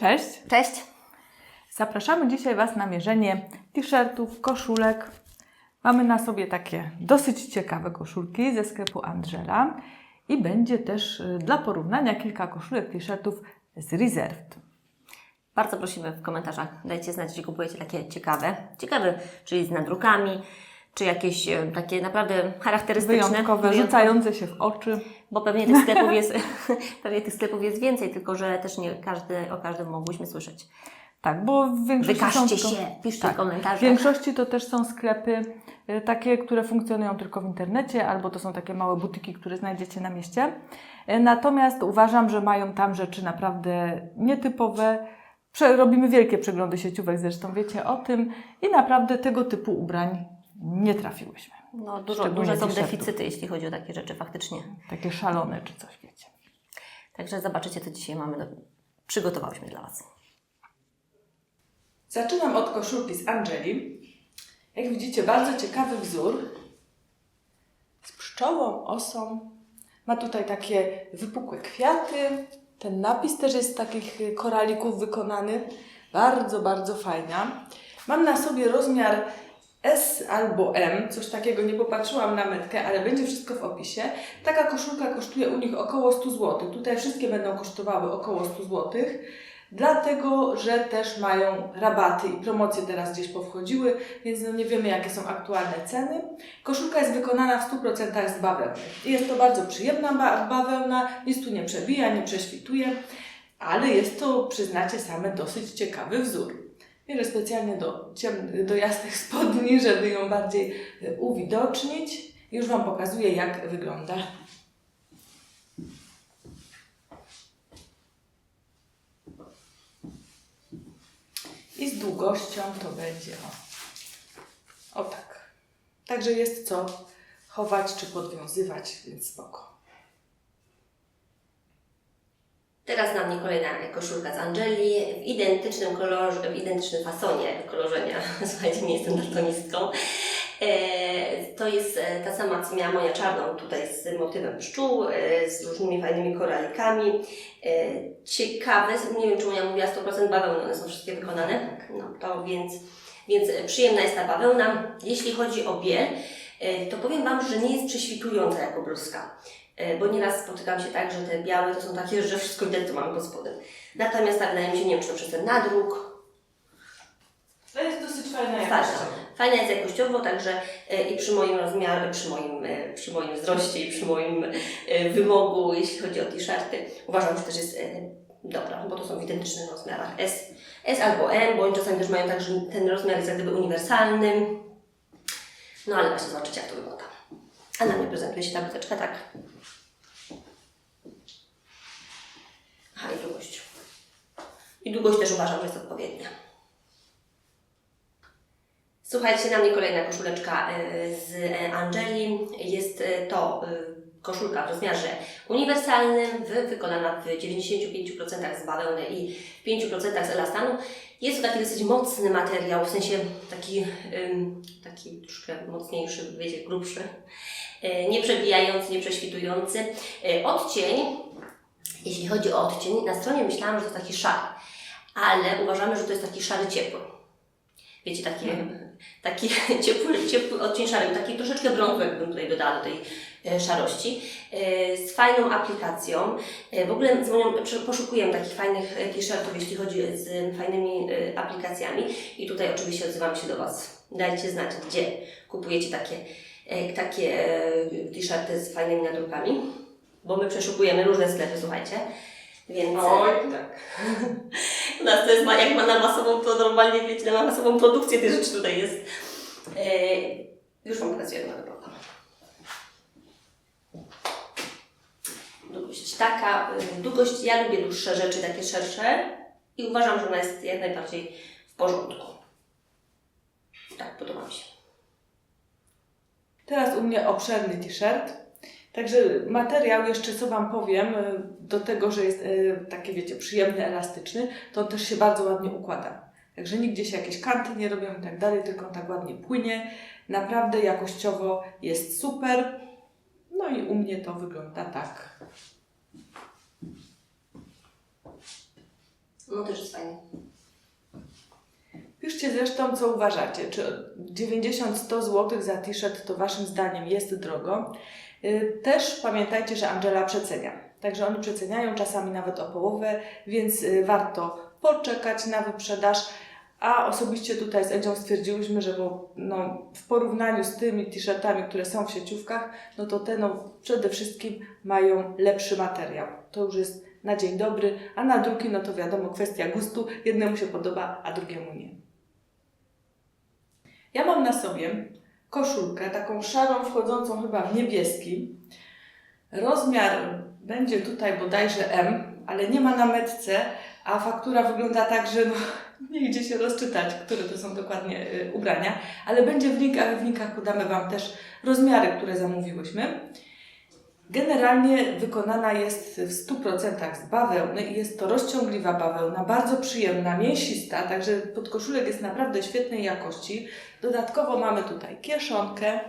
Cześć! Cześć. Zapraszamy dzisiaj Was na mierzenie t-shirtów, koszulek. Mamy na sobie takie dosyć ciekawe koszulki ze sklepu Angela i będzie też y, dla porównania kilka koszulek, t-shirtów z Reserved. Bardzo prosimy w komentarzach, dajcie znać, gdzie kupujecie takie ciekawe. Ciekawe, czyli z nadrukami, czy jakieś e, takie naprawdę charakterystyczne. Wyjątkowe, rzucające się w oczy. Bo pewnie tych sklepów jest, pewnie tych sklepów jest więcej, tylko że też nie każdy, o każdym mogłyśmy słyszeć. Tak, bo w większości Wykażcie się, piszcie tak, w komentarzach. W większości to też są sklepy y, takie, które funkcjonują tylko w internecie, albo to są takie małe butyki, które znajdziecie na mieście. Y, Natomiast uważam, że mają tam rzeczy naprawdę nietypowe. Robimy wielkie przeglądy sieciówek, zresztą wiecie o tym, i naprawdę tego typu ubrań nie trafiłyśmy. No, dużo, duże są deficyty, jeśli chodzi o takie rzeczy faktycznie. Takie szalone czy coś, wiecie. Także zobaczycie, co dzisiaj mamy, do... przygotowałyśmy dla Was. Zaczynam od koszulki z Angeli. Jak widzicie, bardzo ciekawy wzór. Z pszczołą, osą. Ma tutaj takie wypukłe kwiaty. Ten napis też jest z takich y, koralików wykonany. Bardzo, bardzo fajna. Mam na sobie rozmiar S albo M, coś takiego, nie popatrzyłam na metkę, ale będzie wszystko w opisie. Taka koszulka kosztuje u nich około 100 zł. Tutaj wszystkie będą kosztowały około 100 zł. Dlatego, że też mają rabaty i promocje teraz gdzieś powchodziły, więc no nie wiemy jakie są aktualne ceny. Koszulka jest wykonana w 100% z bawełny. Jest to bardzo przyjemna ba- bawełna, nic tu nie przebija, nie prześwituje, ale jest to, przyznacie same, dosyć ciekawy wzór. Bierę specjalnie do, ciem- do jasnych spodni, żeby ją bardziej e, uwidocznić. Już Wam pokazuję, jak wygląda. I z długością to będzie o, o tak. Także jest co chować czy podwiązywać, więc spoko. Teraz na mnie kolejna koszulka z Angeli w identycznym kolorze, w identycznym fasonie kolorzenia. Słuchajcie, nie jestem daltonistką. E, to jest e, ta sama, co miała moja czarną, tutaj z motywem pszczół, e, z różnymi fajnymi koralikami. Ciekawe, nie wiem, czy Monia mówiła 100% bawełny, one są wszystkie wykonane. No to więc, więc przyjemna jest ta bawełna. Jeśli chodzi o biel, to powiem Wam, że nie jest prześwitująca jako bluzka. E, Bo nieraz spotykam się tak, że te białe to są takie, że wszystko widać, co mamy pod spodem. Natomiast tak wydaje mi się, nie wiem, czy to przez ten nadruk. To jest dosyć fajna jakość. Fajna jest jakościowo, także e, i przy moim rozmiarze, przy moim, e, przy moim wzroście i przy moim wymogu, jeśli chodzi o t-shirty, uważam, że też jest dobra, bo to są w identycznych rozmiarach S, S albo M, bo oni czasami też mają tak, że ten rozmiar jest jak gdyby uniwersalny. No ale właśnie zobaczycie, jak to wygląda. A na mnie prezentuje się ta bluzeczka tak. Aha, i długość. I długość też uważam, że jest odpowiednia. Słuchajcie, na mnie kolejna koszuleczka y, z y, Angeli. Jest y, to koszulka w rozmiarze uniwersalnym, wykonana w 95% z bawełny i w 5% z elastanu. Jest to taki dosyć mocny materiał, w sensie taki, taki troszkę mocniejszy, wiecie, grubszy, y, nieprzebijający, nieprześwitujący. Y, Odcień, jeśli chodzi o odcień, na stronie myślałam, że to jest taki szary, ale uważamy, że to jest taki szary ciepły. Wiecie, taki, taki ciepły, ciepły odcień szary, taki troszeczkę brązowy bym tutaj dodała do tej e, szarości, e, z fajną aplikacją. E, w ogóle poszukuję takich fajnych e, t-shirtów, jeśli chodzi z fajnymi e, aplikacjami i tutaj oczywiście odzywam się do Was. Dajcie znać, gdzie kupujecie takie, e, takie e, t-shirty z fajnymi nadrukami, bo my przeszukujemy różne sklepy, słuchajcie. Więc e, tak. u nas to jest ma- jak ma na masową, to normalnie wiecie, na masową produkcję tych rzeczy tutaj jest. E, już Wam pokazuję, ona wygląda. Długość taka, długość, ja lubię dłuższe rzeczy, takie szersze i uważam, że ona jest jak najbardziej w porządku. Tak, podoba mi się. Teraz u mnie obszerny t-shirt. Także materiał, jeszcze co Wam powiem, y, do tego, że jest y, taki, wiecie, przyjemny, elastyczny, to on też się bardzo ładnie układa. Także nigdzie się jakieś kanty nie robią i tak dalej, tylko on tak ładnie płynie. Naprawdę jakościowo jest super. No i u mnie to wygląda tak. No też jest fajnie. Piszcie zresztą, co uważacie. Czy 90-100 zł za t-shirt to Waszym zdaniem jest drogo? Y, Też pamiętajcie, że Angela przecenia. Także oni przeceniają czasami nawet o połowę, więc y, warto poczekać na wyprzedaż. A osobiście tutaj z Edzią stwierdziłyśmy, że bo, no, w porównaniu z tymi t-shirtami, które są w sieciówkach, no to te no, przede wszystkim mają lepszy materiał. To już jest na dzień dobry, a na drugi, no to wiadomo, kwestia gustu. Jednemu się podoba, a drugiemu nie. Ja mam na sobie koszulkę, taką szarą, wchodzącą chyba w niebieski. Rozmiar będzie tutaj bodajże M, ale nie ma na metce, a faktura wygląda tak, że no, nie idzie się rozczytać, które to są dokładnie y, ubrania, ale będzie w linkach, w linkach podamy Wam też rozmiary, które zamówiłyśmy. Generalnie wykonana jest w 100% z bawełny i jest to rozciągliwa bawełna, bardzo przyjemna, mięsista, także podkoszulek jest naprawdę świetnej jakości. Dodatkowo mamy tutaj kieszonkę,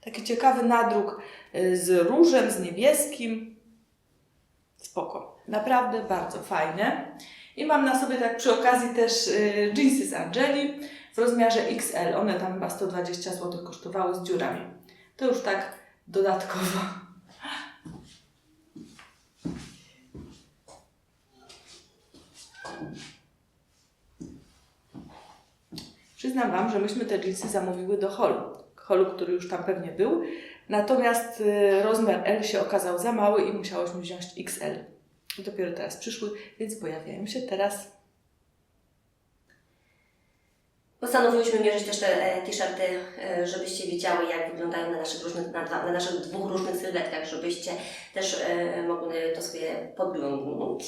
taki ciekawy nadruk y, z różem, z niebieskim. Spoko. Naprawdę bardzo fajne. I mam na sobie tak przy okazji też y, jeansy z Angeli w rozmiarze XL. One tam chyba 120 zł kosztowały z dziurami. To już tak dodatkowo. Przyznam Wam, że myśmy te jeansy zamówiły do holu. Holu, który już tam pewnie był. Natomiast y, rozmiar L się okazał za mały i musiałyśmy wziąć XL. Dopiero teraz przyszły, więc pojawiają się teraz. Postanowiłyśmy mierzyć też te e, t-shirty, e, żebyście wiedziały, jak wyglądają na naszych, różnych, na, na naszych dwóch różnych sylwetkach, żebyście też e, mogły to sobie podglądnąć.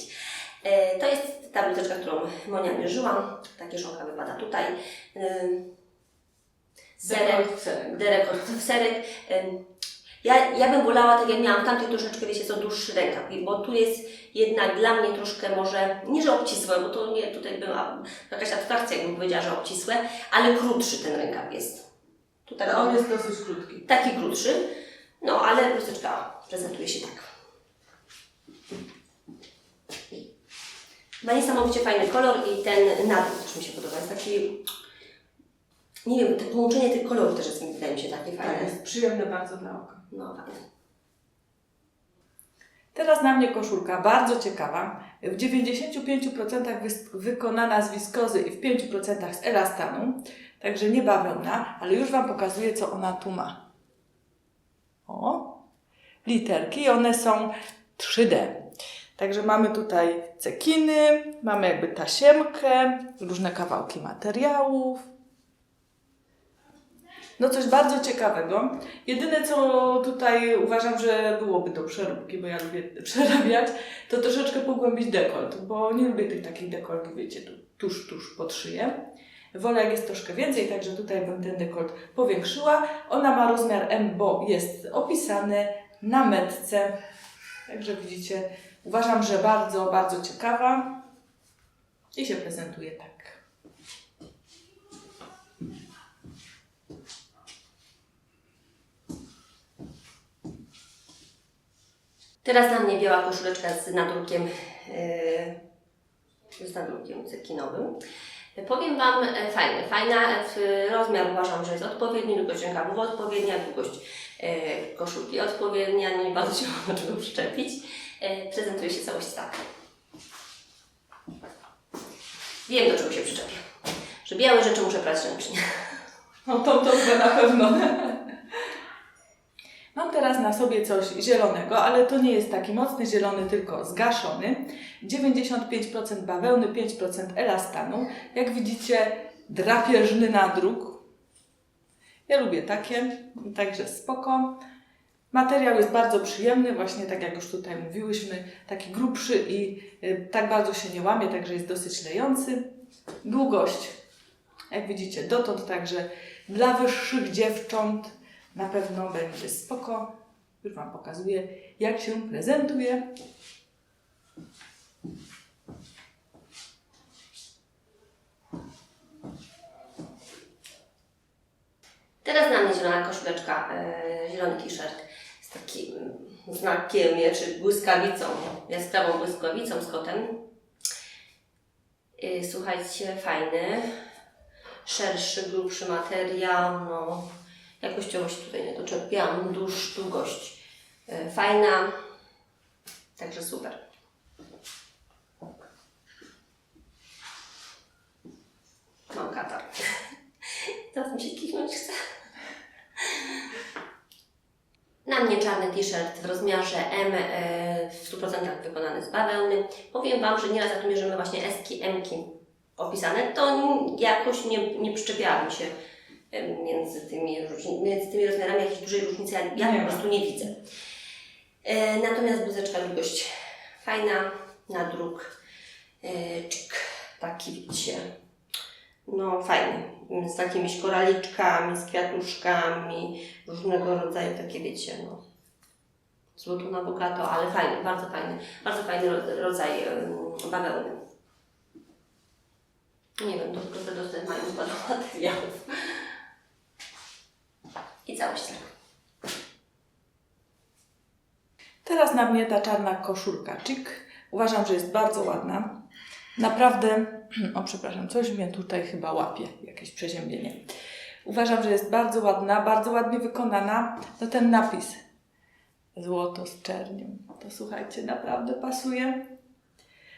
E, To jest tabliczka, którą Monia mierzyła. Ta kieszonka wypada tutaj. E, Serek, serek. Derek w serek. Ym, Ja, ja bym wolała, tak jak miałam tamtej troszeczkę, wiecie, co dłuższy rękaw, bo tu jest jednak dla mnie troszkę może, nie że obcisłe, bo to nie, tutaj była jakaś abstrakcja, jakbym powiedziała, że obcisłe, ale krótszy ten rękaw jest. Tutaj on jest dosyć krótki. taki krótszy, no ale bluzeczka prezentuje się tak. Ma niesamowicie fajny kolor i ten nadruk też mi się podoba, jest taki, nie wiem, to połączenie tych kolorów też jest, wydaje mi się, takie fajne. Tak, jest przyjemne bardzo dla oka. No fajne. Teraz na mnie koszulka, bardzo ciekawa. W 95% wys- wykonana z wiskozy i w 5% z elastanu. Także nie bawełna, ale już Wam pokazuję, co ona tu ma. O, literki, one są 3D. Także mamy tutaj cekiny, mamy jakby tasiemkę, różne kawałki materiałów. No coś bardzo ciekawego. Jedyne co tutaj uważam, że byłoby do przeróbki, bo ja lubię przerabiać, to troszeczkę pogłębić dekolt, bo nie lubię tych takich dekoltów, wiecie, tu, tuż, tuż pod szyję. Wolę jak jest troszkę więcej, także tutaj bym ten dekolt powiększyła. Ona ma rozmiar M, bo jest opisany na metce. Także widzicie, uważam, że bardzo, bardzo ciekawa i się prezentuje tak. Teraz na mnie biała koszuleczka z nadrukiem, yy, z nadrukiem cekinowym. Powiem Wam, e, fajne, fajna, w rozmiar uważam, że jest odpowiedni, długość rękawów odpowiednia, długość e, koszulki odpowiednia, nie bardzo się do czego przyczepić. E, prezentuje się całość tak. Wiem, do czego się przyczepię. Że białe rzeczy muszę prać ręcznie. No to, to na pewno. Mam teraz na sobie coś zielonego, ale to nie jest taki mocny zielony, tylko zgaszony. 95% bawełny, 5% elastanu. Jak widzicie, drapieżny nadruk. Ja lubię takie, także spoko. Materiał jest bardzo przyjemny, właśnie tak jak już tutaj mówiłyśmy, taki grubszy i y, tak bardzo się nie łamie, także jest dosyć lejący. Długość, jak widzicie, dotąd także dla wyższych dziewcząt na pewno będzie spoko. Już Wam pokazuję, jak się prezentuje. Teraz na mnie zielona koszuleczka, e, zielony t-shirt takim znakiem, czy błyskawicą, jaskrawą błyskawicą z kotem. Y, Słuchajcie, fajny, szerszy, grubszy materiał, no jakościowo się tutaj nie doczepiałam, dłuż, długość y, fajna, także super. Mam katar. Teraz mi się kichnąć chce. Na mnie czarny t-shirt w rozmiarze M e, w 100% wykonany z bawełny. Powiem Wam, że nieraz jak mierzymy właśnie S-ki, M-ki opisane, to jakoś nie, nie przyczepiałam się e, między tymi, między tymi rozmiarami jakiejś dużej różnicy, ja, po prostu nie widzę. E, natomiast bluzeczka długość fajna, na druk czyk, taki widzicie, no fajny, z takimiś koraliczkami, z kwiatuszkami, różnego rodzaju takie wiecie, no złoto na bogato, ale fajny, bardzo fajny, bardzo fajny ro- rodzaj bawełny. Nie wiem, to tylko te dosyć mają dużo materiałów. I całość tak. Teraz na mnie ta czarna koszulka Chic. Uważam, że jest bardzo ładna. Naprawdę, o przepraszam, coś mnie tutaj chyba łapie, jakieś przeziębienie. Uważam, że jest bardzo ładna, bardzo ładnie wykonana. No ten napis złoto z czernią, to słuchajcie, naprawdę pasuje.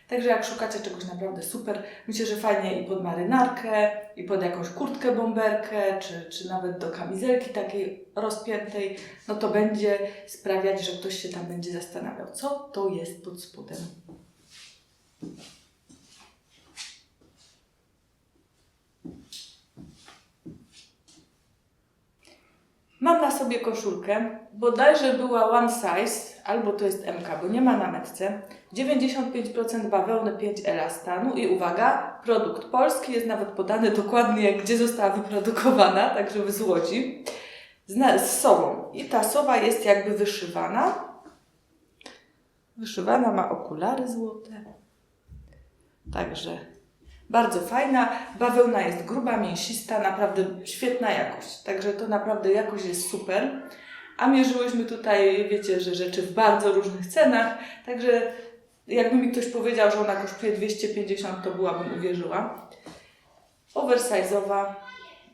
Także jak szukacie czegoś naprawdę super, myślę, że fajnie i pod marynarkę, i pod jakąś kurtkę bomberkę, czy, czy nawet do kamizelki takiej rozpiętej, no to będzie sprawiać, że ktoś się tam będzie zastanawiał, co to jest pod spodem. Mam na sobie koszulkę, bodajże była one size, albo to jest MK, bo nie ma na metce. 95% bawełny, 5 elastanu i uwaga, produkt polski, jest nawet podany dokładnie, gdzie została wyprodukowana, także z Łodzi, z, z sową. I ta sowa jest jakby wyszywana. Wyszywana, ma okulary złote. Także bardzo fajna. Bawełna jest gruba, mięsista, naprawdę świetna jakość. Także to naprawdę jakość jest super. A mierzyłyśmy tutaj, wiecie, że rzeczy w bardzo różnych cenach. Także jakby mi ktoś powiedział, że ona kosztuje 250, to byłabym uwierzyła. Oversize'owa,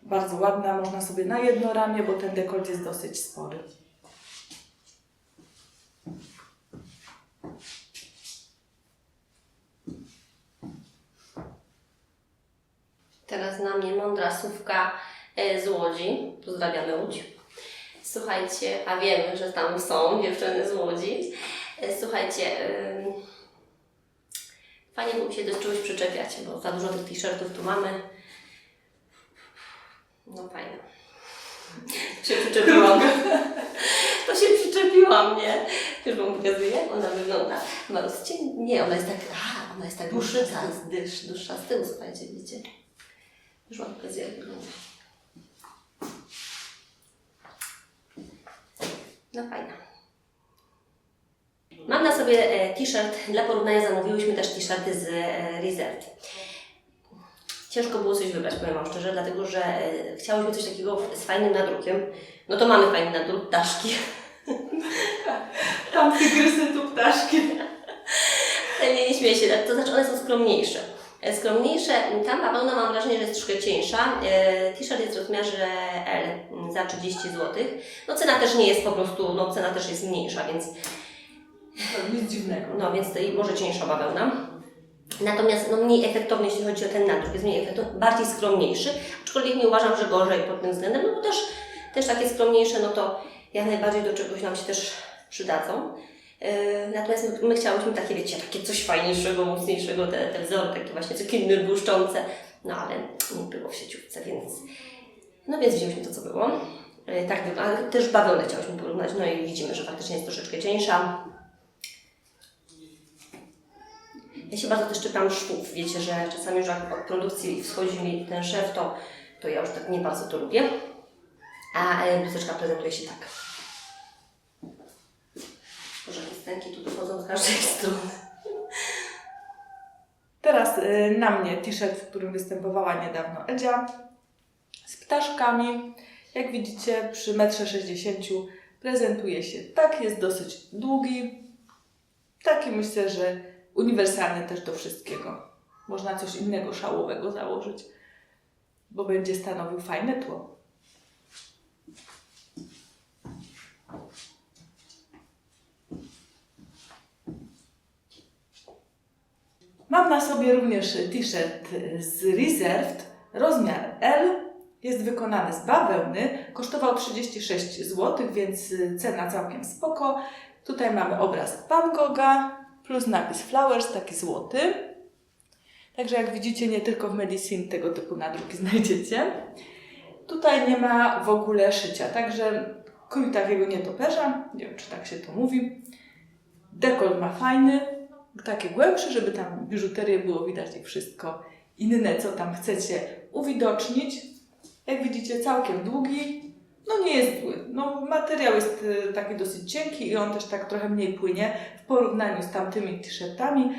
bardzo ładna, można sobie na jedno ramię, bo ten dekolt jest dosyć spory. Teraz na mnie mądra słówka e, z Łodzi. Pozdrawiamy Łódź. Słuchajcie, a wiemy, że tam są dziewczyny z Łodzi. E, Słuchajcie, fajnie byłoby się do czegoś przyczepiać, bo za dużo tych t-shirtów tu mamy. No fajnie. Się przyczepiłam. To się przyczepiła mnie. Już Wam pokazuję, ona wygląda. Ma rozcień... Nie, ona jest tak... A, ona jest tak dłuższa, z dysz, dłuższa z tyłu, słuchajcie, widzicie? Jak wygląda. No fajna. Mam na sobie e, t-shirt, dla porównania zamówiłyśmy też t-shirty z e, Reserved. Ciężko było coś wybrać, powiem Wam szczerze, dlatego że e, chciałyśmy coś takiego z fajnym nadrukiem. No to mamy fajny nadruk, daszki. Tam tygrysy, tu ptaszki. Nie, nie śmieję się, to znaczy one są skromniejsze. E, Skromniejsze, tam bawełna mam wrażenie, że jest troszkę cieńsza. E, T-shirt jest w rozmiarze L m, za 30 zł. No cena też nie jest po prostu, no cena też jest mniejsza, więc To nic dziwnego. no więc to może cieńsza bawełna. Natomiast no, mniej efektowny, jeśli chodzi o ten nadruk, jest mniej efektowny, bardziej skromniejszy, aczkolwiek nie uważam, że gorzej pod tym względem, no bo też, też takie skromniejsze, no to jak najbardziej do czegoś nam się też przydadzą. Yy, natomiast my, my chciałyśmy takie, wiecie, takie coś fajniejszego, mocniejszego, te, te wzory takie właśnie cukiny błyszczące, no ale nie było w sieciówce, więc no więc wzięłyśmy to, co było. Yy, tak, ale też bawełnę chciałyśmy porównać, no i widzimy, że faktycznie jest troszeczkę cieńsza. Ja się bardzo też czepiam szwów. Wiecie, że czasami już jak od produkcji wschodzi mi ten szef, to, to ja już tak nie bardzo to lubię. A e, bluzeczka prezentuje się tak. Stęki tu dochodzą z każdej strony. Teraz y, na mnie t-shirt, w którym występowała niedawno Edzia, z ptaszkami. Jak widzicie, przy 1,60 m prezentuje się tak, jest dosyć długi. Taki myślę, że uniwersalny też do wszystkiego. Można coś innego szałowego założyć, bo będzie stanowił fajne tło. Mam na sobie również t-shirt z Reserved, rozmiar L. Jest wykonany z bawełny, kosztował 36 zł, więc cena całkiem spoko. Tutaj mamy obraz Van Gogha plus napis Flowers, taki złoty. Także jak widzicie, nie tylko w Medicine tego typu nadruki znajdziecie. Tutaj nie ma w ogóle szycia, także krój takiego nietoperza, nie wiem czy tak się to mówi. Dekolt ma fajny, takie głębsze, żeby tam biżuterię było widać i wszystko inne, co tam chcecie uwidocznić. Jak widzicie, całkiem długi, no nie jest zły. No, materiał jest y, taki dosyć cienki i on też tak trochę mniej płynie w porównaniu z tamtymi t-shirtami,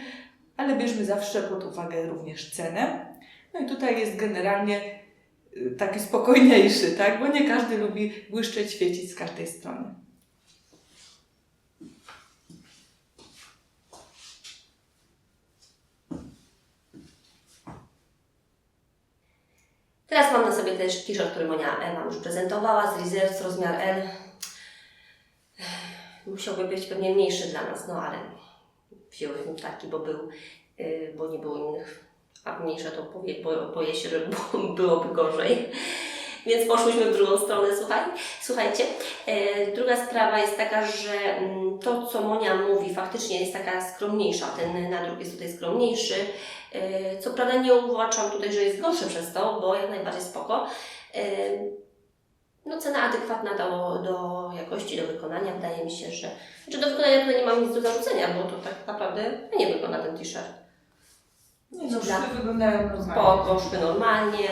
ale bierzmy zawsze pod uwagę również cenę. No i tutaj jest generalnie y, taki spokojniejszy, tak? Bo nie każdy lubi błyszczeć, świecić z każdej strony. Teraz mam na sobie też t-shirt, który Monia Wam już prezentowała, z Reserve rozmiar L. Musiałby być pewnie mniejszy dla nas, no ale wzięłyśmy taki, bo był, yy, bo nie było innych. A mniejsze to powie, bo, boję się, że było- byłoby gorzej. Więc poszłyśmy w drugą stronę, słuchaj, słuchajcie. E, druga sprawa jest taka, że mm, to, co Monia mówi, faktycznie jest taka skromniejsza. Ten nadruk jest tutaj skromniejszy. E, Co prawda nie uważam tutaj, że jest gorszy przez to, bo jak najbardziej spoko. E, No cena adekwatna do, do jakości, do wykonania. Wydaje mi się, że... Znaczy do wykonania tutaj nie mam nic do zarzucenia, bo to tak naprawdę nie wygląda ten t-shirt. Nie, no, szwy wyglądają normalnie. Po, poszły normalnie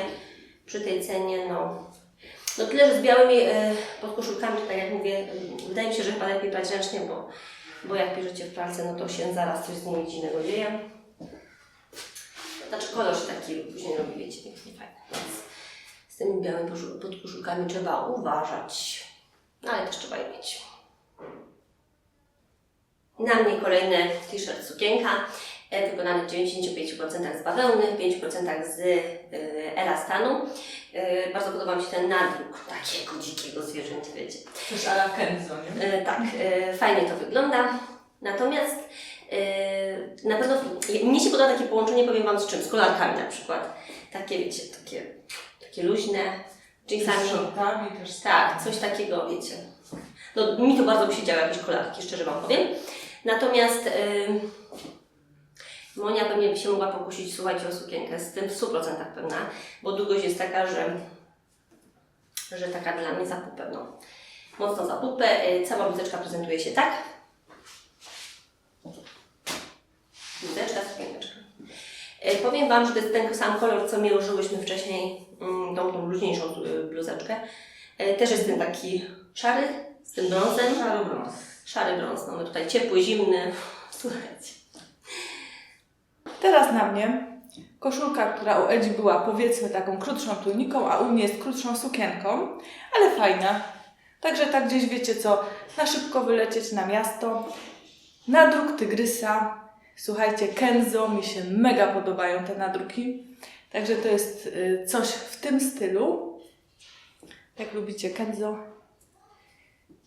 przy tej cenie, no. No tyle, że z białymi e, podkoszulkami, tak jak mówię, wydaje mi się, że chyba lepiej prać ręcznie, bo, bo jak bierzecie w pralce, no to się zaraz coś z nimi dziwnego dzieje. Znaczy kolor się taki później robi, wiecie, nie, nie fajny. Więc z tymi białymi podkoszulkami trzeba uważać, no ale też trzeba je mieć. Na mnie kolejny t-shirt sukienka e, wykonany w 95% z bawełny, w 5% z y, elastanu. Y, bardzo podoba mi się ten nadruk takiego dzikiego zwierzęcia, wiecie. Też ala Kenzo, nie? E, tak, e, fajnie to wygląda. Natomiast e, na pewno mnie się podoba takie połączenie, powiem Wam z czym? Z kolarkami na przykład. Takie, wiecie, takie, takie luźne, jeansami. Z shortami też. Tak, coś takiego, wiecie. No, mi to bardzo by się działo, jakieś kolarki, szczerze Wam powiem. Natomiast ym, Monia pewnie by się mogła pokusić, słuchajcie, o sukienkę, z tym w 100% pewna, bo długość jest taka, że, że taka dla mnie za pupę, no. Mocno za pupę. Y, Cała bluzeczka prezentuje się tak. Bluzeczka, sukieneczka. Y, Powiem Wam, że to jest ten sam kolor, co mierzyłyśmy wcześniej, mm, tą, tą luźniejszą y, bluzeczkę. Y, Też jest ten taki szary, z tym brązem. Szaro brąz. Szary brąz, mamy tutaj ciepły, zimny. Słuchajcie. Teraz na mnie koszulka, która u Edzi była powiedzmy taką krótszą tuniką, a u mnie jest krótszą sukienką, ale fajna. Także tak gdzieś wiecie co, na szybko wylecieć na miasto. Nadruk tygrysa. Słuchajcie, Kenzo, mi się mega podobają te nadruki. Także to jest y, coś w tym stylu. Jak lubicie Kenzo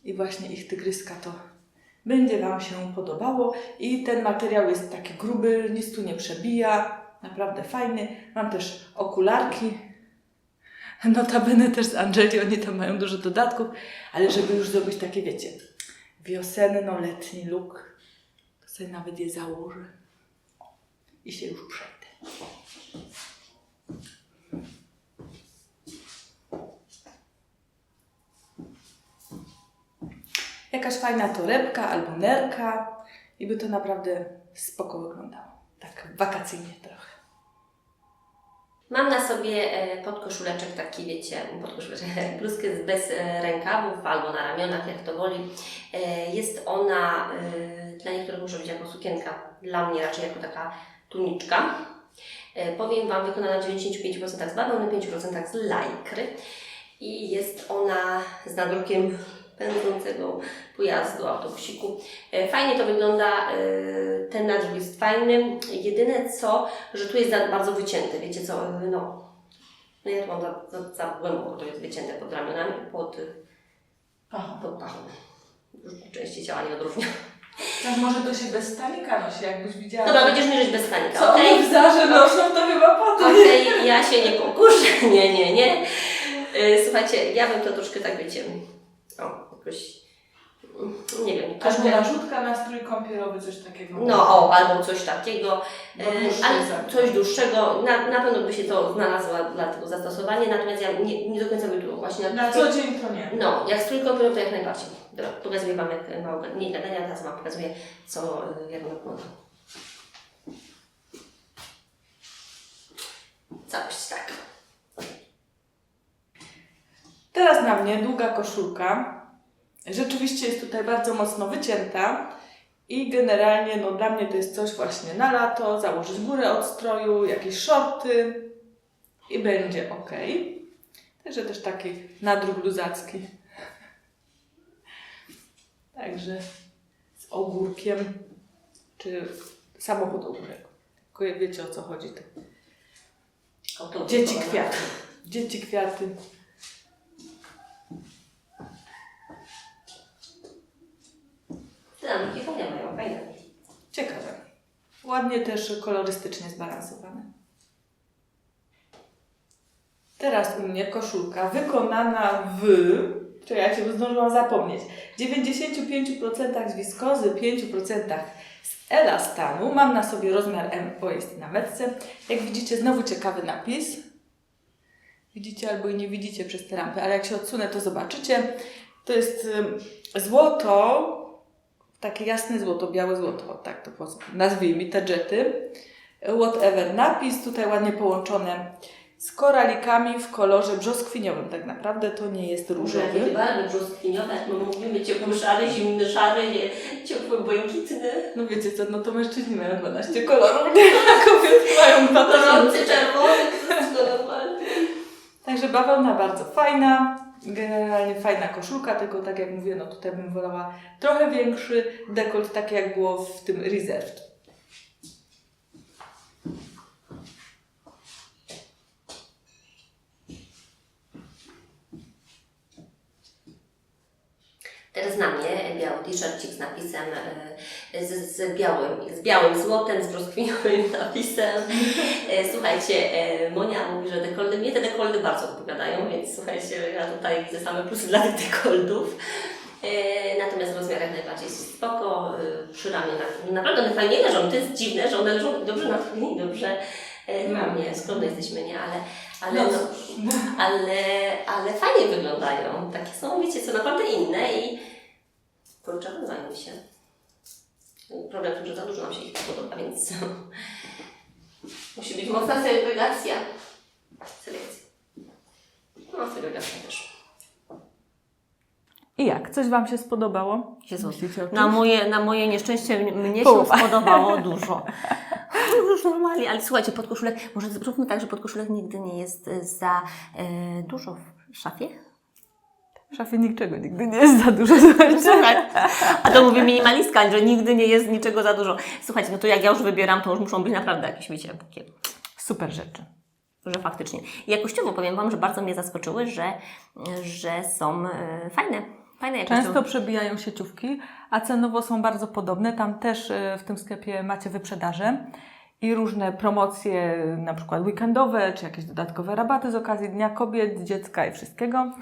i właśnie ich tygryska, to będzie Wam się podobało. I ten materiał jest taki gruby, nic tu nie przebija, naprawdę fajny. Mam też okularki. Notabene też z Angeli, oni tam mają dużo dodatków, ale żeby już zrobić takie, wiecie, wiosenno-letni look, sobie nawet je założę i się już przejdę. Jakaś fajna torebka albo nerka i by to naprawdę spoko wyglądało. Tak wakacyjnie trochę. Mam na sobie e, podkoszuleczek taki, wiecie, podkoszuleczek, bluzkę bez e, rękawów albo na ramionach, jak to woli. E, Jest ona, dla niektórych może być jako sukienka, dla mnie raczej jako taka tuniczka. Powiem Wam, wykonana w 95% z bawełny, 5% z lajkry. I jest ona z nadrukiem pędzącego pojazdu, autobusiku. E, Fajnie to wygląda, e, ten nadruk jest fajny. Jedyne co, że tu jest bardzo wycięte, wiecie co, e, no, no ja tu mam za, za, za głęboko, to jest wycięte pod ramionami, pod, pod pachą. Części ciała nie odróżnia. Tak może to się bez stanika nosi, jakbyś widziała. Dobra, będziesz mierzyć bez stanika, Co okay? w zarze noszą, to chyba potem. Okej, ja się nie pokuszę, nie, nie, nie. Y, Słuchajcie, ja bym to troszkę tak, wiecie, jakoś, mm, nie wiem, troszkę, narzutka na strój kąpielowy, coś takiego. no o, albo coś takiego, y, dłuższy ale coś dłuższego, na, na pewno by się to znalazło dla tego zastosowanie, natomiast ja nie, nie do końca by tu właśnie Na co dzień to nie. No, jak strój kąpielowy to jak najbardziej. Dobra, pokazuję Wam jak mało, nie gadania, teraz Wam pokazuję, co, y, jak wygląda. Całość tak. Teraz na mnie długa koszulka. Rzeczywiście jest tutaj bardzo mocno wycięta i generalnie no, dla mnie to jest coś właśnie na lato, założyć górę od stroju, jakieś shorty i będzie ok. Także też taki nadruk luzacki. Także z ogórkiem, czy samochód ogórek. Tylko wiecie o co chodzi. Dzieci kwiaty. Dzieci kwiaty. Dynamiki fajne mają, fajne. Ciekawe. Ładnie też kolorystycznie zbalansowane. Teraz u mnie koszulka wykonana w, czekajcie, bo zdążyłam zapomnieć, 95% z wiskozy, 5% z elastanu. Mam na sobie rozmiar M, bo jest na metce. Jak widzicie, znowu ciekawy napis. Widzicie albo i nie widzicie przez te rampy, ale jak się odsunę, to zobaczycie. To jest złoto, takie jasne złoto, białe złoto, tak to nazwijmy, te jety. Whatever napis, tutaj ładnie połączone z koralikami w kolorze brzoskwiniowym. Tak naprawdę to nie jest różowy. barwy brzoskwiniowe, my mówimy ciepły szary, zimny szary, nie, ciepły błękitny, No wiecie co, no to mężczyźni mają 12 kolorów, nie? A kobiety mają 12. gorący czerwony, wszystko normalnie. Także bawełna bardzo fajna. Generalnie fajna koszulka, tylko tak jak mówię, no tutaj bym wolała trochę większy dekolt, tak jak było w tym Reserved. Teraz na mnie biały t-shircik z napisem, e, z, z, białym, z białym złotem, z brzoskwiniowym napisem. E, Słuchajcie, e, Monia mówi, że dekoldy, mnie te dekoldy bardzo odpowiadają, więc słuchajcie, ja tutaj widzę same plusy dla tych dekoldów. E, Natomiast rozmiar jak najbardziej spoko, przy ramię na- naprawdę one fajnie leżą, to jest dziwne, że one leżą dobrze na mnie, dobrze e, na No. mnie, skromne jesteśmy, nie, ale, ale, No no, ale, ale fajnie wyglądają. Takie są, wiecie co, naprawdę inne i kurczę, mi się. Problem w tym, że za dużo nam się ich podoba, więc musi być mocna segregacja. Selekcja. No, segregacja też. I jak? Coś Wam się spodobało? Jezus, na moje, na moje nieszczęście mnie się spodobało dużo. Już normalnie, ale słuchajcie, podkoszulek, może zróbmy tak, że podkoszulek nigdy nie jest za e, dużo w szafie? W szafie niczego nigdy nie jest za dużo. Słuchaj, a to mówi minimalistka, że nigdy nie jest niczego za dużo. Słuchajcie, no to jak ja już wybieram, to już muszą być naprawdę jakieś, wiecie, takie Super rzeczy. że faktycznie. Jakościowo powiem Wam, że bardzo mnie zaskoczyły, że, że są e, fajne. Fajne. Często przebijają sieciówki, a cenowo są bardzo podobne. Tam też e, w tym sklepie macie wyprzedaże i różne promocje, na przykład weekendowe, czy jakieś dodatkowe rabaty z okazji Dnia Kobiet, Dziecka i wszystkiego.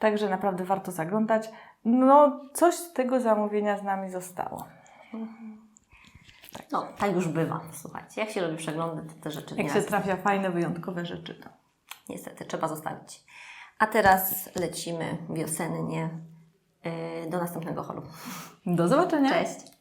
Także naprawdę warto zaglądać. No, coś z tego zamówienia z nami zostało. No, tak już bywa, słuchajcie. Jak się robi przeglądy, to te rzeczy Jak się trafia fajne, wyjątkowe rzeczy, to Niestety, trzeba zostawić. A teraz lecimy wiosennie yy, do następnego holu. do zobaczenia. Cześć!